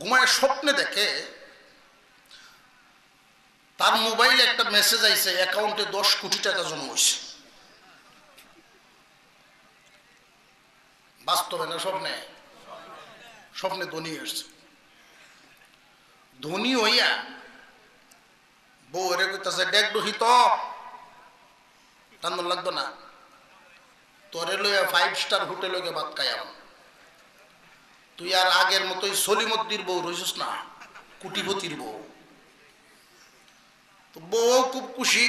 ঘুমায় স্বপ্নে দেখে, তার মোবাইলে একটা মেসেজ আইছে, অ্যাকাউন্টে দশ কোটি টাকা জমা হয়েছে বাস্তবে না স্বপ্নে? স্বপ্নে ধনী এসছে ধনী হইয়া বউ এরে কইতাছে ডেক দহিত টান্দন লাগতো না। তোরে লইয়া ফাইভ স্টার হোটেলে ভাত খাই আমার তুই আর আগের মতোই সলিমদ্দির বউ রইছিস না, কুটিপতির বউ। তো বউ খুব খুশি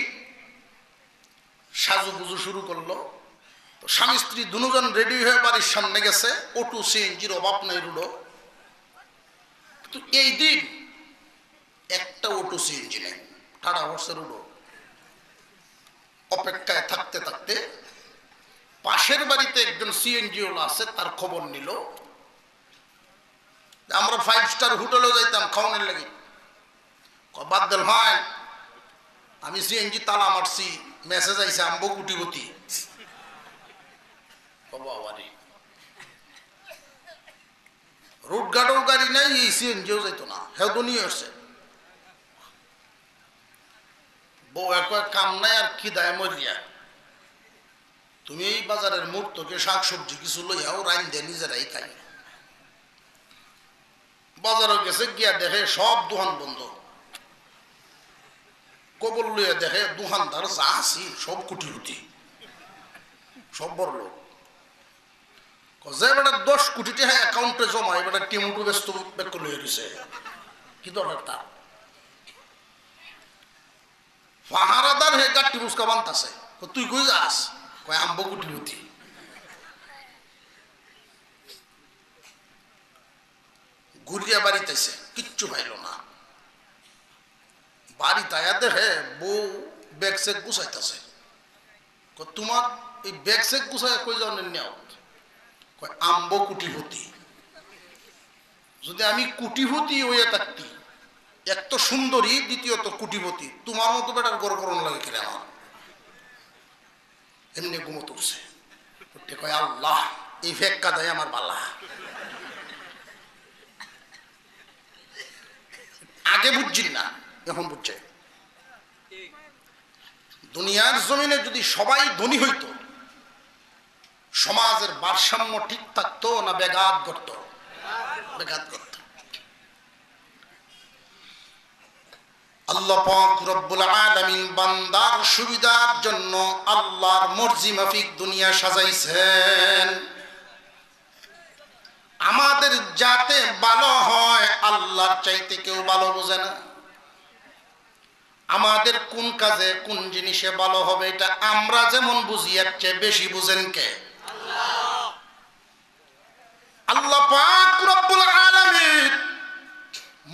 সাজু পুজু শুরু করল। তো স্বামী স্ত্রী দুজন রেডি হয়ে বাড়ির সামনে গেছে, অটু সিএনজির অভাব নেই রুডো। তো এই দিন একটা অটো সিএনজি নেই ঠাডা হর্সের রুডো। অপেক্ষায় থাকতে থাকতে পাশের বাড়িতে একজন সিএনজিওলা আছে, তার খবর নিল। আমরা ফাইভ স্টার হোটেলেও যাইতাম খাওয়ানোর লাগে। বাদ দিল হয় আমি সিএনজি তালা মারছি মেসেজ আইছে, আম্বো কুটিপতি রোড গার্ডও গাড়ি নাই, এই সিএনজিও যাইত না নিয়ে আসছে। বউ, এক কাম নাই, আর কি দায় মরিয়া। তুমি এই বাজারের মূর্তকে শাক সবজি কিছু লইয়াও রাইন দিয়ে, নিজেরাই খাই বাজারে গেছে, গিয়া দেখে সব দোকান বন্ধ। কবল লইয়া দেখে দোকানদার যা সব কুটি কুটি সব বড় লোক। যে বেটা দশ কোটি টাকা অ্যাকাউন্টে জমা এবার টিমুটু ব্যস্ত বেক লইয়া দিছে কি দরকার তার? পাহারাদার হে গাটি বুসকা বান্তাছে। তুই কই যাস? কয়, আম্ব কুটি কুটি ঘুরিয়া বাড়িতেছে, কিচ্ছু পাইল না। বাড়িতে আয়া দেখে বউ ব্যাগ সেক গুছাইতেছে। তোমার এই ব্যাগ সেক গুছাই কই যাও নেও? কয়, আম্ব কুটিপতি যদি আমি কুটিপতি হয়ে থাকতি, এক তো সুন্দরী, দ্বিতীয়ত কুটিপতি তোমার মতো বেটার করণ লাগে কেন আমার? এমনি ঘুমো তুলছে কয়, আল্লাহ, এই ফেক্কা দেয় আমার বালা। আগে বুঝছি না, এখন বুঝছে। দুনিয়ার জমিনে যদি সবাই ধনী হইতো, সমাজের ভারসাম্য ঠিক থাকতো না বেগাত করত? বেগাত করত। আল্লাহ পাক রব্বুল আলামিন বান্দার সুবিধার জন্য আল্লাহর মর্জি মাফিক দুনিয়া সাজাইছেন। আমাদের যাতে আল্লাহর চাইতে কেউ ভালো বোঝে না। আমাদের কোন কাজে কোন জিনিসে ভালো হবে এটা আমরা যেমন বুঝি, এর চেয়ে বেশি বুঝেন কে? আল্লাহ পাক রব্বুল আলামিন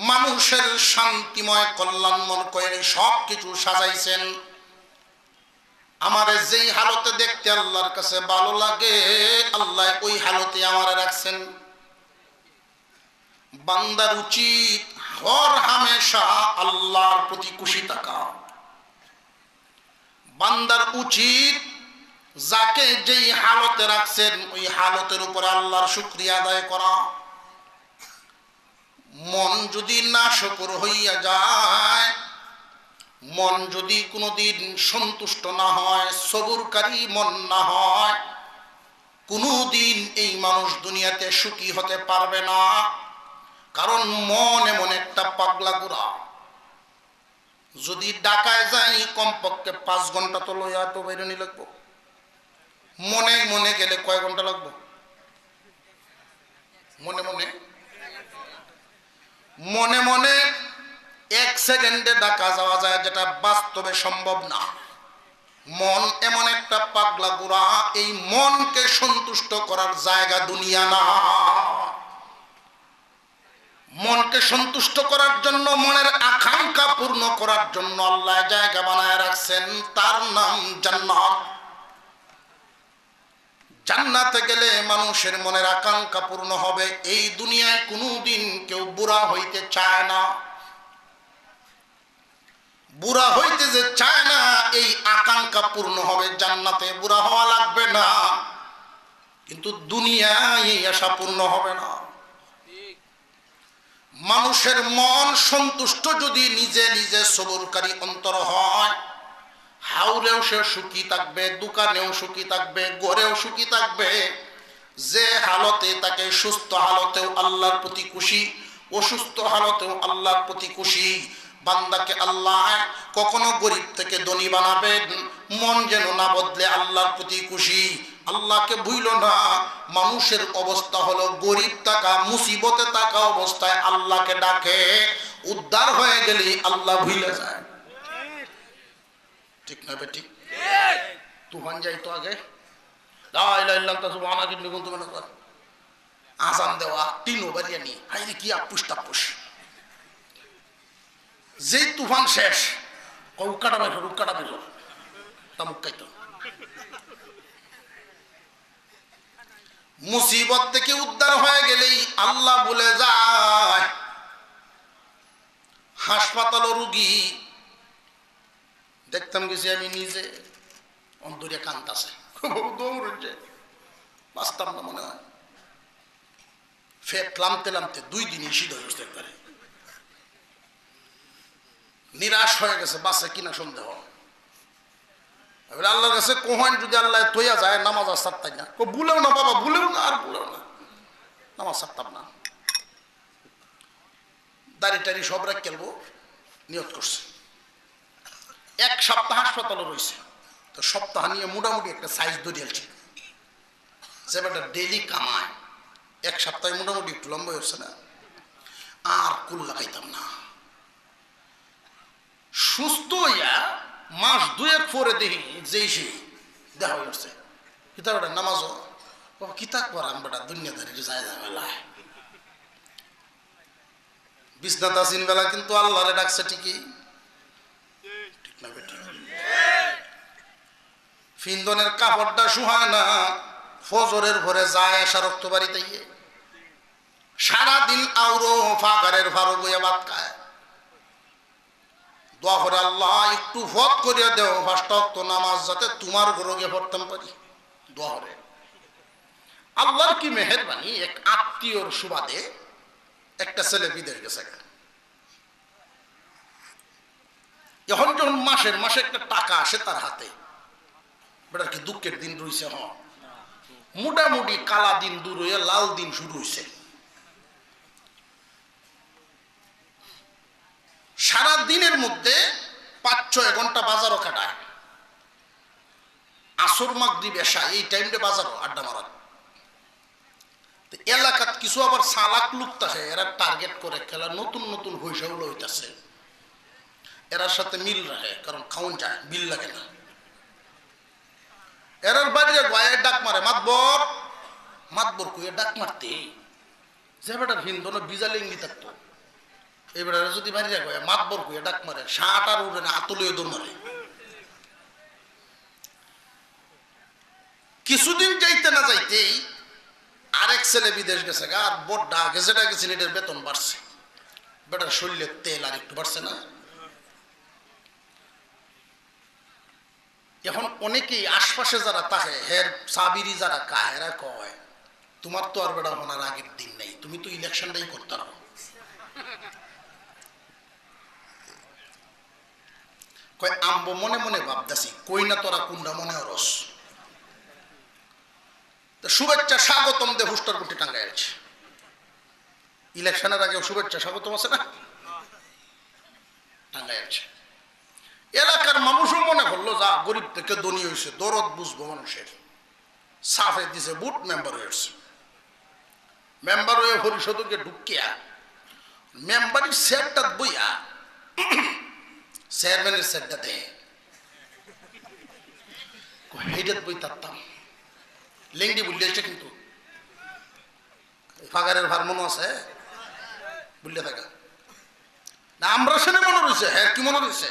মানুষের শান্তিময় কল্যাণময় করে সব কিছু সাজাইছেন। আমারে যেই হালতে দেখতে আল্লাহর কাছে ভালো লাগে, আল্লাহ ওই হালতে আমারে রাখছেন। বান্দার উচিত হর হামেশা আল্লাহর প্রতি খুশি থাকা বান্দার উচিত যাকে যেই হালতে রাখছেন, ওই হালতের উপর আল্লাহর শুক্রিয়া আদায় করা। মন যদি না শকর হইয়া যায়, মন যদি কোনোদিন সন্তুষ্ট না হয়, সবুরকারী মন না হয়, কোনোদিন এই মানুষ দুনিয়াতে সুখী হতে পারবে না। কারণ মন এমন একটা পাগলা গুড়া। যদি ডাকায় যাই, কমপক্ষে পাঁচ ঘণ্টা তো লইয়া তো বেরোনি লাগবো। মনে মনে গেলে কয় ঘণ্টা লাগবো? মনে মনে? মনে মনে এক সেকেন্ডে ডাকা যাওয়া যায়, যেটা বাস্তবে সম্ভব না। মন এমন একটা পাগলা গুড়া, এই মনকে সন্তুষ্ট করার জায়গা দুনিয়া না। মনকে সন্তুষ্ট করার জন্য, মনের আকাঙ্ক্ষা পূর্ণ করার জন্য আল্লাহ জায়গা বানায় রাখছেন। তার নাম জান্নাত। জান্নাতে গেলে মানুষের মনের আকাঙ্ক্ষা পূর্ণ হবে। এই দুনিয়ায় কোনোদিন কেউ বুড়া হইতে চায় না। বুড়া হইতে যে চায় না, এই আকাঙ্ক্ষা পূর্ণ হবে। জান্নাতে বুড়া হওয়া লাগবে না। কিন্তু দুনিয়ায় এই আশা পূর্ণ হবে না। মানুষের মন সন্তুষ্ট যদি নিজে নিজে সবরকারী অন্তর হয় হাউরেও সে সুখী থাকবে, দোকানেও সুখী থাকবে গড়েও সুখী থাকবে। যে হালতে তাকে সুস্থ হালতেও আল্লাহর প্রতি খুশি, অসুস্থ হালতেও আল্লাহর প্রতি খুশি বান্দাকে আল্লাহ কখনো গরিব থেকে ধনী বানাবেন মন যেন না বদলে আল্লাহর প্রতি খুশি। আল্লাহকে ভুইল না, মানুষের অবস্থা হলো গরিব থাকা, মুসিবতে থাকা অবস্থায় আল্লাহকে ডাকে, উদ্ধার হয়ে গেলে আল্লাহ ভুলে যায়। ঠিক না বেটি তুফান যাই তো আগে। আসান দেওয়া টিনো বাড়িয়ানি হাইরে কি আপুস টাপুস যেই তুফান শেষ উকাটা বের উকাটা বের তামুক খাইতো। মুসিবত থেকে উদ্ধার হয়ে গেলেই আল্লাহ বলে যায়, হাসপাতাল রুগী, দেখতাম গেছি আমি নিজে, অন্তরে কান্তাছে দৌড়ছে, বাঁচতাম না মনে হয়। ফের ক্লামতে লামতে দুই দিন শীত হয়ে গেছে একবারে। নিরাশ হয়ে গেছে, বাসে কিনা সন্দেহ। আল্লাহর কাছে কোহান যদি আল্লাহ তৈয়া যায়, নামাজ আর সারতাই না। ও ভুলেও না বাবা, ভুলেও না, আর ভুলেও না। নামাজ সারতাম না। দাড়ি টাড়ি সব রাখ খেলব নিয়ত করছে। এক সপ্তাহ হাসপাতালে রয়েছে। তো সপ্তাহ নিয়ে মোটামুটি একটা সাইজ ধরিয়েছে সে বেটা ডেলি কামায়। এক সপ্তাহে মোটামুটি একটু লম্বা হচ্ছে না। আর কুল লাগাইতাম না। সুস্থ হইয়া মাস দুয়েক পরে দেখি সে দেখা হচ্ছে কিতাব বেটা নামাজ ও কিতাব পড়াম বেটা, দুনিয়াদারি যায় ঝামেলা বিছনাথ আসিন বেলা কিন্তু আল্লাহরে ডাকছে ঠিকই। ঠিক না বেটি? ফিন্দনের কাপড়টা সুহায় না, ফজরের ভরে যায় আসা রক্ত বাড়িতে সারাদিন আউরো ফাগারের ভারো বইয়া বাদ খায়। দোয়া করে আল্লাহ, একটু ভত করিয়া দেও ফার্স্ট নামাজ যাতে তোমার গরগে পড়তাম পারি। দোয়া করে। আল্লাহর কি মেহরবানি? এক আত্মীয়র সুবাদে একটা ছেলে বিদেশ গেছে এখন যখন মাসের মাসে একটা টাকা আসে তার হাতে, বেটার কি দুঃখের দিন রয়েছে হ? মোটামুটি কালা দিন দূর হয়ে লাল দিন শুরু হয়েছে সারা দিনের মধ্যে পাঁচ ছয় ঘণ্টা বাজারও কাটায়। আসর মাগরি বেশা এই টাইমটা বাজারও, আড্ডা মারা এলাকাত কিছু আবার সালাক লুক থাকে এরা টার্গেট করে, খেলা নতুন নতুন হইসাগুলো হইতাছে। এরার সাথে মিল রাখে, কারণ খাউন যায় বিল লাগে না। এরার বাড়িতে গয়ে ডাক মারে, মাতবর মাতবর কুয়ে ডাক মারতে যে বেটার হিন্দু না বিজা লিঙ্গি থাকতো। এবারে যদি বাড়িতে গয়ে মাতবর কুয়ে ডাক মারে শাট আর উঠে না আতলীয় দৌড় মারে। কিছুদিন যাইতে না যাইতেই আরেক ছেলে বিদেশ গেছে গা, আর বড্ডা গেছেটা গেছে এটার বেতন বাড়ছে। বেটার শরীরের তেল আর একটু বাড়ছে না। এখন অনেকেই আশপাশে যারা থাকে, হের সাবিরি যারা কায় এরা কয়, তোমার তো আর বেটা হনার আগের দিন নেই, তুমি তো ইলেকশনটাই করতে পারো। কয় আম্ব মনে মনে ভাবতেছি, কই না তোরা কুন্ডা মনে রস শুভেচ্ছা স্বাগতম দে হুস্টার গুটি টাঙ্গাই আছে। ইলেকশনের আগে শুভেচ্ছা স্বাগতম আছে না? টাঙ্গাই আছে। এলাকার মানুষও মনে করল, যা, গরিব থেকে ধনী হয়েছে দরদ বুঝব মানুষের। সাফে দিছে, বুট মেম্বার হয়েছে মেম্বার হয়ে পরিষদকে ঢুকিয়া, মেম্বারের সেটটা বইয়া চেয়ারম্যানের সেটটা দেয় হেডের বই তারতাম লেংডি বুলিয়েছে কিন্তু ফাগারের ভার আছে বললে থাকা না আমরা সেনে মনে রয়েছে হ্যাঁ কি মনে রয়েছে